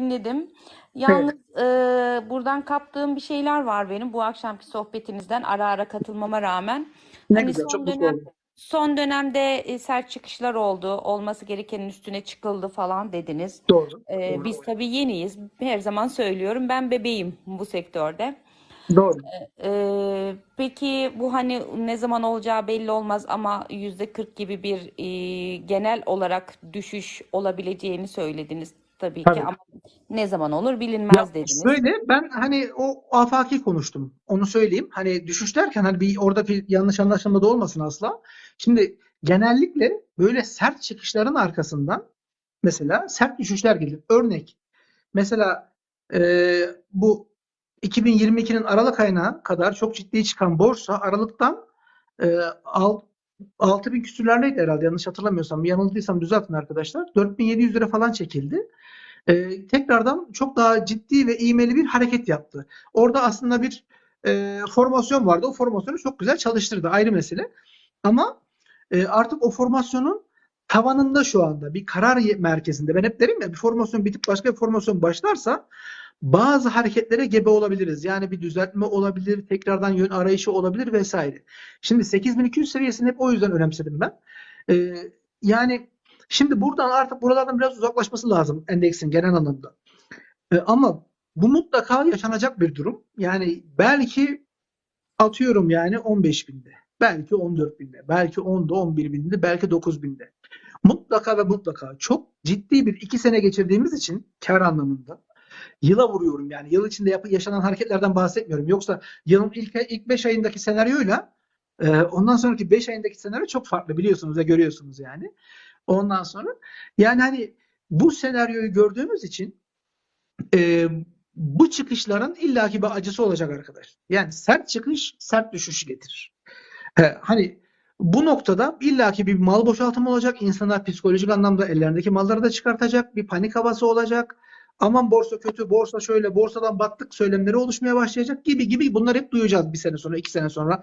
dinledim. Yalnız e, buradan kaptığım bir şeyler var benim bu akşamki sohbetinizden ara ara katılmama rağmen. Ne Hani güzel, son çok dönem son dönemde e, sert çıkışlar oldu, olması gerekenin üstüne çıkıldı falan dediniz. Doğru. E, Doğru. biz tabii yeniyiz. Her zaman söylüyorum ben bebeğim bu sektörde. Doğru. Ee, peki bu hani ne zaman olacağı belli olmaz ama yüzde 40 gibi bir e, genel olarak düşüş olabileceğini söylediniz tabii ki Tabii. ama ne zaman olur Ya bilinmez dediniz. şöyle ben hani o afaki konuştum. Onu söyleyeyim. Hani düşüş derken hani bir orada bir yanlış anlaşılma da olmasın asla. Şimdi genellikle böyle sert çıkışların arkasından mesela sert düşüşler gelir. Örnek mesela e, bu 2022'nin Aralık ayına kadar çok ciddi çıkan borsa Aralık'tan e, al, 6000 küsürlerdeydi herhalde yanlış hatırlamıyorsam. Yanıldıysam düzeltin arkadaşlar. 4700 lira falan çekildi. Ee, tekrardan çok daha ciddi ve ivmeli bir hareket yaptı. Orada aslında bir e, formasyon vardı. O formasyonu çok güzel çalıştırdı. Ayrı mesele. Ama e, artık o formasyonun tavanında şu anda bir karar merkezinde. Ben hep derim ya bir formasyon bitip başka bir formasyon başlarsa bazı hareketlere gebe olabiliriz. Yani bir düzeltme olabilir, tekrardan yön arayışı olabilir vesaire. Şimdi 8200 seviyesini hep o yüzden önemsedim ben. Ee, yani şimdi buradan artık buralardan biraz uzaklaşması lazım endeksin genel anlamda. Ee, ama bu mutlaka yaşanacak bir durum. Yani belki atıyorum yani 15 binde, belki 14 binde, belki 10'da 11 binde, belki 9 binde. Mutlaka ve mutlaka çok ciddi bir iki sene geçirdiğimiz için kar anlamında yıla vuruyorum yani yıl içinde yap- yaşanan hareketlerden bahsetmiyorum. Yoksa yılın ilk ilk 5 ayındaki senaryoyla e, ondan sonraki 5 ayındaki senaryo çok farklı biliyorsunuz ve görüyorsunuz yani. Ondan sonra yani hani bu senaryoyu gördüğümüz için e, bu çıkışların illaki bir acısı olacak arkadaş. Yani sert çıkış sert düşüş getirir. He, hani bu noktada illaki bir mal boşaltımı olacak. İnsanlar psikolojik anlamda ellerindeki malları da çıkartacak. Bir panik havası olacak. Aman borsa kötü, borsa şöyle, borsadan battık söylemleri oluşmaya başlayacak gibi gibi bunları hep duyacağız bir sene sonra, iki sene sonra.